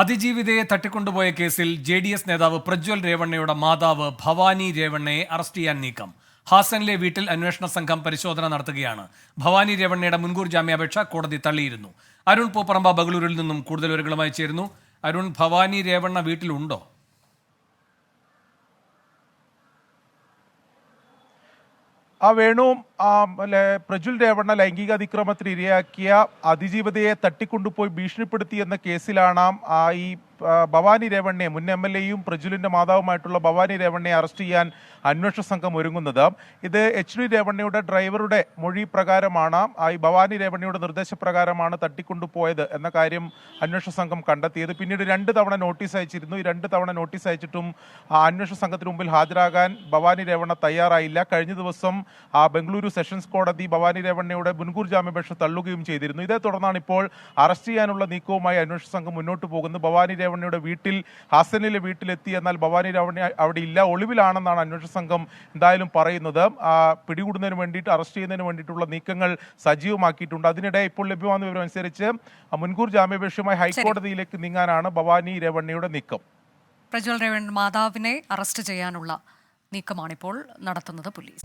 അതിജീവിതയെ തട്ടിക്കൊണ്ടുപോയ കേസിൽ J D S നേതാവ് പ്രജ്വൽ രേവണ്ണയുടെ മാതാവ് ഭവാനി രേവണ്ണയെ അറസ്റ്റ് ചെയ്യാൻ നീക്കം. ഹാസനിലെ വീട്ടിൽ അന്വേഷണ സംഘം പരിശോധന നടത്തുകയാണ്. ഭവാനി രേവണ്ണയുടെ മുൻകൂർ ജാമ്യാപേക്ഷ കോടതി തള്ളിയിരുന്നു. അരുൺ പൂപ്പറമ്പ ബംഗളൂരിൽ നിന്നും കൂടുതൽ വിവരങ്ങളുമായി ചേരുന്നു. അരുൺ ഭവാനി രേവണ്ണ വീട്ടിലുണ്ടോ? ആ വേണു ആ, അല്ലെ, പ്രജ്വൽ രേവണ്ണ ലൈംഗിക അതിക്രമത്തിന് ഇരയാക്കിയ അതിജീവിതയെ തട്ടിക്കൊണ്ടുപോയി ഭീഷണിപ്പെടുത്തി എന്ന കേസിലാണ് ആ ഈ ഭവാനി രേവണ്ണയെ മുൻ എം എൽ എയും പ്രജ്വലിന്റെ മാതാവുമായിട്ടുള്ള ഭവാനി രേവണ്ണയെ അറസ്റ്റ് ചെയ്യാൻ അന്വേഷണ സംഘം ഒരുങ്ങുന്നത്. ഇത് എച്ച് ഡി രേവണ്ണയുടെ ഡ്രൈവറുടെ മൊഴി പ്രകാരമാണ് ഈ ഭവാനി രേവണ്ണയുടെ നിർദ്ദേശപ്രകാരമാണ് തട്ടിക്കൊണ്ടുപോയത് എന്ന കാര്യം അന്വേഷണ സംഘം കണ്ടെത്തിയത്. പിന്നീട് രണ്ട് തവണ നോട്ടീസ് അയച്ചിരുന്നു. ഈ രണ്ട് തവണ നോട്ടീസ് അയച്ചിട്ടും അന്വേഷണ സംഘത്തിന് മുമ്പിൽ ഹാജരാകാൻ ഭവാനി രേവണ്ണ തയ്യാറായില്ല. കഴിഞ്ഞ ദിവസം ബംഗളൂരു സെഷൻസ് കോടതി ഭവാനി രേവണ്ണയുടെ മുൻകൂർ ജാമ്യപേക്ഷ തള്ളുകയും ചെയ്തിരുന്നു. ഇതേ തുടർന്നാണ് ഇപ്പോൾ അറസ്റ്റ് ചെയ്യാനുള്ള നീക്കവുമായി അന്വേഷണ സംഘം മുന്നോട്ട് പോകുന്നത്. ഭവാനി രേവണ്ണയുടെ വീട്ടിൽ ഹസനിലെ വീട്ടിലെത്തി. എന്നാൽ ഭവാനി രാവണി അവിടെ ഇല്ല. ഒളിവിലാണെന്നാണ് അന്വേഷണ സംഘം എന്തായാലും പറയുന്നത്. പിടികൂടുന്നതിന് വേണ്ടിയിട്ട് അറസ്റ്റ് ചെയ്യുന്നതിന് വേണ്ടിയിട്ടുള്ള നീക്കങ്ങൾ സജീവമാക്കിയിട്ടുണ്ട്. അതിനിടെ ഇപ്പോൾ ലഭ്യമാകുന്ന വിവരം അനുസരിച്ച് മുൻകൂർ ജാമ്യാപേക്ഷയുമായി ഹൈക്കോടതിയിലേക്ക് നീങ്ങാനാണ് ഭവാനി രേവണ്ണയുടെ നീക്കം. പ്രജ്വൽ രേവണ് മാതാവിനെ അറസ്റ്റ് ചെയ്യാനുള്ള നീക്കമാണിപ്പോൾ നടത്തുന്നത് പോലീസ്.